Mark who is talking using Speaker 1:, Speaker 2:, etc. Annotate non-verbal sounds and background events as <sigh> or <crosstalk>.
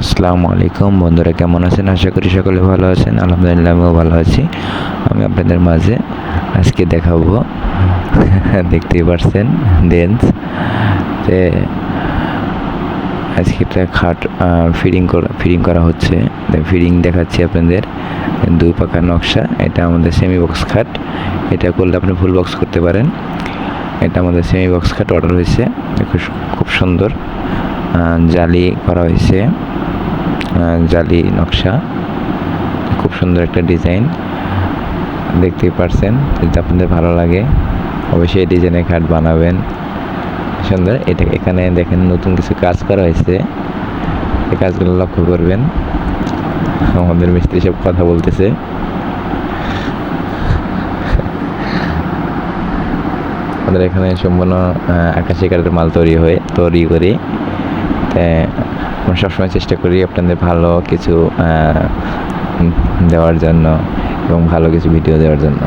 Speaker 1: আসসালামু আলাইকুম। বন্ধুরা, কেমন আছেন? আশা করি সকলে ভালো আছেন। আলহামদুলিল্লাহ, আমিও ভালো আছি। আমি আপনাদের মাঝে আজকে দেখাবো। <laughs> দেখতেই পারছেন ডেন্স যে আজকে একটা খাট ফিডিং করা ফিডিং করা হচ্ছে। ফিডিং দেখাচ্ছি আপনাদের। দুই পাকা নকশা। এটা আমাদের সেমি বক্স খাট। এটা করলে আপনি ফুল বক্স করতে পারেন। এটা আমাদের সেমি বক্স খাট অর্ডার হয়েছে। খুব সুন্দর। জালি করা হয়েছে। জালি নকশা। খুব সুন্দর একটা ডিজাইন। দেখতেই পারছেন, যদি আপনাদের ভালো লাগে, অবশ্যই ডিজাইনের খাট বানাবেন। সুন্দর, এটা এখানে দেখেন নতুন কিছু কাজ করা হয়েছে। এই কাজগুলো লক্ষ্য করবেন। আমাদের মিস্ত্রি সব কথা বলতেছে। আমাদের এখানে সম্পূর্ণ আকাশি কাঠের মাল তৈরি হয়ে, তৈরি করি। সবসময় চেষ্টা করি আপনাদের ভালো কিছু দেওয়ার জন্য এবং ভালো কিছু ভিডিও দেওয়ার জন্য।